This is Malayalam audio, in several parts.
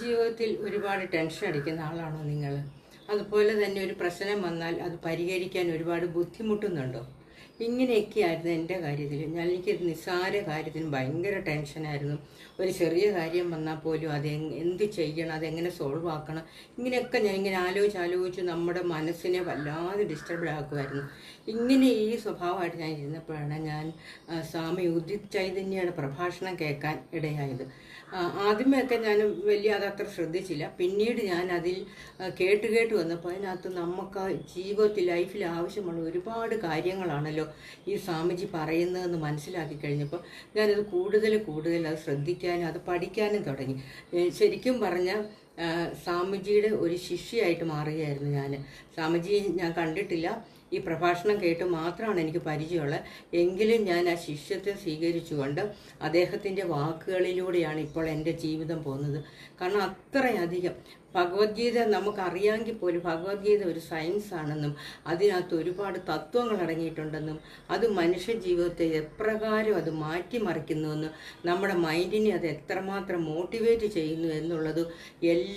ജീവിതത്തിൽ ഒരുപാട് ടെൻഷൻ അടിക്കുന്ന ആളാണോ നിങ്ങൾ? അതുപോലെ തന്നെ ഒരു പ്രശ്നം വന്നാൽ അത് പരിഹരിക്കാൻ ഒരുപാട് ബുദ്ധിമുട്ടുന്നുണ്ടോ? ഇങ്ങനെയൊക്കെയായിരുന്നു എന്റെ കാര്യത്തിൽ ഞാൻ എനിക്ക് നിസ്സാര കാര്യത്തിന് ഭയങ്കര ടെൻഷനായിരുന്നു. ഒരു ചെറിയ കാര്യം വന്നാൽ പോലും അത് എന്ത് ചെയ്യണം അതെങ്ങനെ സോൾവ് ആക്കണം ഇങ്ങനെയൊക്കെ ഞാൻ ഇങ്ങനെ ആലോചിച്ച് ആലോചിച്ച് നമ്മുടെ മനസ്സിനെ വല്ലാതെ ഡിസ്റ്റർബ് ആക്കുമായിരുന്നു. ഇങ്ങനെ ഈ സ്വഭാവമായിട്ട് ഞാൻ ഇരുന്നപ്പോഴാണ് ഞാൻ സ്വാമി ഉദിത് ചൈതന്യയുടെ പ്രഭാഷണം കേൾക്കാൻ ഇടയായത്. ആദ്യമേയൊക്കെ ഞാൻ വലിയ അതത്ര ശ്രദ്ധിച്ചില്ല. പിന്നീട് ഞാൻ അതിൽ കേട്ട് കേട്ട് വന്നപ്പോൾ അതിനകത്ത് നമുക്ക് ജീവിതത്തിൽ ലൈഫിൽ ആവശ്യമുള്ള ഒരുപാട് കാര്യങ്ങളാണല്ലോ ഈ സ്വാമിജി പറയുന്നതെന്ന് മനസ്സിലാക്കി കഴിഞ്ഞപ്പോൾ ഞാനത് കൂടുതൽ കൂടുതൽ അത് ശ്രദ്ധിക്കാനും അത് പഠിക്കാനും തുടങ്ങി. ശരിക്കും പറഞ്ഞാൽ സ്വാമിജിയുടെ ഒരു ശിഷ്യയായിട്ട് മാറുകയായിരുന്നു ഞാൻ സ്വാമിജി ഞാൻ കണ്ടിട്ടില്ല. ഈ പ്രഭാഷണം കേട്ട് മാത്രമാണ് എനിക്ക് പരിചയമുള്ളത് എങ്കിലും ഞാൻ ആ ശിഷ്യത്തെ സ്വീകരിച്ചുകൊണ്ട് അദ്ദേഹത്തിന്റെ വാക്കുകളിലൂടെയാണ് ഇപ്പോൾ എന്റെ ജീവിതം പോകുന്നത്. കാരണം അത്രയധികം ഭഗവത്ഗീത നമുക്കറിയാമെങ്കിൽ പോലും ഭഗവത്ഗീത ഒരു സയൻസ് ആണെന്നും അതിനകത്ത് ഒരുപാട് തത്വങ്ങൾ അടങ്ങിയിട്ടുണ്ടെന്നും അത് മനുഷ്യ ജീവിതത്തെ എപ്രകാരം അത് മാറ്റിമറിക്കുന്നുവെന്നും നമ്മുടെ മൈൻഡിനെ അത് എത്രമാത്രം മോട്ടിവേറ്റ് ചെയ്യുന്നു എന്നുള്ളത് എല്ലാം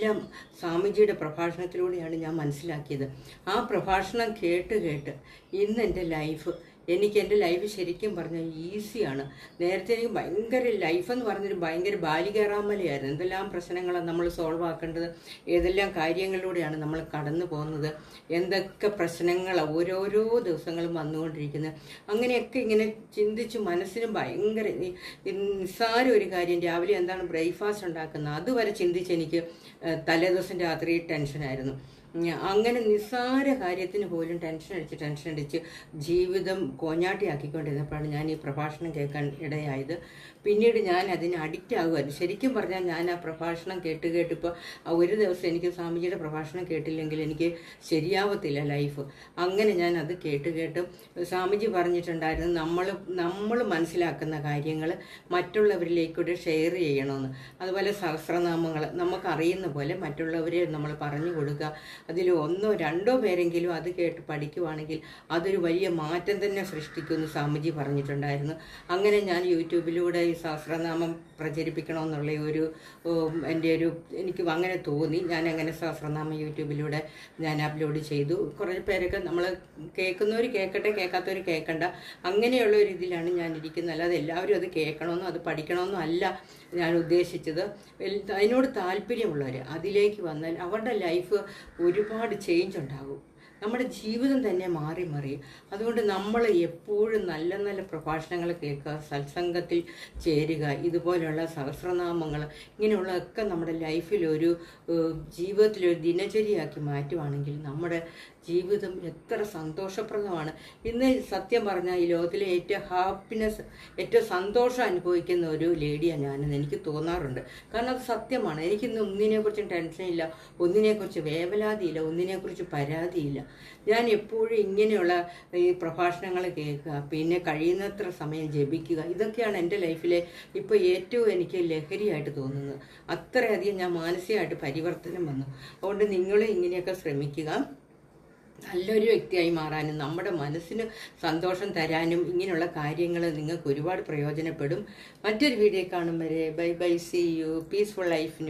സ്വാമിജിയുടെ പ്രഭാഷണത്തിലൂടെയാണ് ഞാൻ മനസ്സിലാക്കിയത്. ആ പ്രഭാഷണം കേട്ട് കേട്ട് ഇന്ന് എന്റെ ലൈഫ് എനിക്ക് എന്റെ ലൈഫ് ശരിക്കും പറഞ്ഞാൽ ഈസിയാണ് നേരത്തെ എനിക്ക് ഭയങ്കര ലൈഫ് എന്ന് പറഞ്ഞൊരു ഭയങ്കര ബാലികേറാമലയായിരുന്നു. എന്തെല്ലാം പ്രശ്നങ്ങളാണ് നമ്മൾ സോൾവ് ആക്കേണ്ടത്? ഏതെല്ലാം കാര്യങ്ങളിലൂടെയാണ് നമ്മൾ കടന്നു പോകുന്നത്? എന്തൊക്കെ പ്രശ്നങ്ങളാണ് ഓരോരോ ദിവസങ്ങളും വന്നുകൊണ്ടിരിക്കുന്നത് അങ്ങനെയൊക്കെ ഇങ്ങനെ ചിന്തിച്ച് മനസ്സിന് ഭയങ്കര നിസ്സാര ഒരു കാര്യം. രാവിലെ എന്താണ് ബ്രേക്ക്ഫാസ്റ്റ് ഉണ്ടാക്കുന്നത്? അതുവരെ ചിന്തിച്ച് എനിക്ക് തലേദിവസം രാത്രി ടെൻഷനായിരുന്നു അങ്ങനെ നിസ്സാര കാര്യത്തിന് പോലും ടെൻഷൻ അടിച്ച് ടെൻഷൻ അടിച്ച് ജീവിതം കോഞ്ഞാട്ടിയാക്കിക്കൊണ്ടിരുന്നപ്പോഴാണ് ഞാൻ ഈ പ്രഭാഷണം കേൾക്കാൻ ഇടയായത്. പിന്നീട് ഞാൻ അതിന് അഡിക്റ്റ് ആകുമായിരുന്നു ശരിക്കും പറഞ്ഞാൽ ഞാൻ ആ പ്രഭാഷണം കേട്ട് കേട്ടിപ്പോൾ ഒരു ദിവസം എനിക്ക് സ്വാമിജിയുടെ പ്രഭാഷണം കേട്ടില്ലെങ്കിൽ എനിക്ക് ശരിയാവത്തില്ല ലൈഫ് അങ്ങനെ ഞാൻ അത് കേട്ട് കേട്ട് സ്വാമിജി പറഞ്ഞിട്ടുണ്ടായിരുന്നു നമ്മൾ നമ്മൾ മനസ്സിലാക്കുന്ന കാര്യങ്ങൾ മറ്റുള്ളവരിലേക്കൂടെ ഷെയർ ചെയ്യണമെന്ന്. അതുപോലെ സഹസ്രനാമങ്ങൾ നമുക്കറിയുന്ന പോലെ മറ്റുള്ളവരെ നമ്മൾ പറഞ്ഞു കൊടുക്കുക. അതിൽ ഒന്നോ രണ്ടോ പേരെങ്കിലും അത് കേട്ട് പഠിക്കുവാണെങ്കിൽ അതൊരു വലിയ മാറ്റം തന്നെ സൃഷ്ടിക്കുമെന്ന് സ്വാമിജി പറഞ്ഞിട്ടുണ്ടായിരുന്നു. അങ്ങനെ ഞാൻ യൂട്യൂബിലൂടെ ഈ സഹസ്രനാമം പ്രചരിപ്പിക്കണമെന്നുള്ള ഒരു എന്റെ ഒരു എനിക്ക് അങ്ങനെ തോന്നി. ഞാൻ അങ്ങനെ സഹസ്രനാമം യൂട്യൂബിലൂടെ ഞാൻ അപ്ലോഡ് ചെയ്തു. കുറേ പേരൊക്കെ നമ്മൾ കേൾക്കുന്നവർ കേൾക്കട്ടെ കേൾക്കാത്തവർ കേൾക്കണ്ട. അങ്ങനെയുള്ള ഒരു ഇതിലാണ് ഞാൻ ഇരിക്കുന്നത് അല്ലാതെ എല്ലാവരും അത് കേൾക്കണമെന്നോ അത് പഠിക്കണമെന്നോ അല്ല ഞാൻ ഉദ്ദേശിച്ചത്. അതിനോട് താല്പര്യമുള്ളവർ അതിലേക്ക് വന്നാൽ അവരുടെ ലൈഫ് ഒരുപാട് ചേഞ്ച് ഉണ്ടാകും. നമ്മുടെ ജീവിതം തന്നെ മാറി മറിയും അതുകൊണ്ട് നമ്മൾ എപ്പോഴും നല്ല നല്ല പ്രഭാഷണങ്ങൾ കേൾക്കുക സത്സംഗത്തിൽ ചേരുക ഇതുപോലെയുള്ള സഹസ്രനാമങ്ങൾ ഇങ്ങനെയുള്ളതൊക്കെ നമ്മുടെ ഏഹ്, ജീവിതത്തിലൊരു ദിനചര്യയാക്കി മാറ്റുവാണെങ്കിൽ നമ്മുടെ ജീവിതം എത്ര സന്തോഷപ്രദമാണ്. ഇന്ന് സത്യം പറഞ്ഞാൽ ഈ ലോകത്തിലെ ഏറ്റവും ഹാപ്പിനെസ് ഏറ്റവും സന്തോഷം അനുഭവിക്കുന്ന ഒരു ലേഡിയാണ് ഞാനെന്ന് എനിക്ക് തോന്നാറുണ്ട്. കാരണം അത് സത്യമാണ്. എനിക്കിന്ന് ഒന്നിനെക്കുറിച്ചും ടെൻഷനില്ല ഒന്നിനെക്കുറിച്ച് വേവലാതിയില്ല ഒന്നിനെക്കുറിച്ച് പരാതിയില്ല. ഞാൻ എപ്പോഴും ഇങ്ങനെയുള്ള ഈ പ്രഭാഷണങ്ങൾ കേൾക്കുക പിന്നെ കഴിയുന്നത്ര സമയം ജപിക്കുക. ഇതൊക്കെയാണ് എന്റെ ലൈഫിലെ ഇപ്പോൾ ഏറ്റവും എനിക്ക് ലഹരിയായിട്ട് തോന്നുന്നത്. അത്രയധികം ഞാൻ മാനസികമായിട്ട് പരിവർത്തനം വന്നു. അതുകൊണ്ട് നിങ്ങളും ഇങ്ങനെയൊക്കെ ശ്രമിക്കുക. നല്ലൊരു വ്യക്തിയായി മാറാനും നമ്മുടെ മനസ്സിന് സന്തോഷം തരാനും ഇങ്ങനെയുള്ള കാര്യങ്ങൾ നിങ്ങൾക്ക് ഒരുപാട് പ്രയോജനപ്പെടും. മറ്റൊരു വീഡിയോ കാണും വരെ. Bye bye. See you peaceful ലൈഫിന്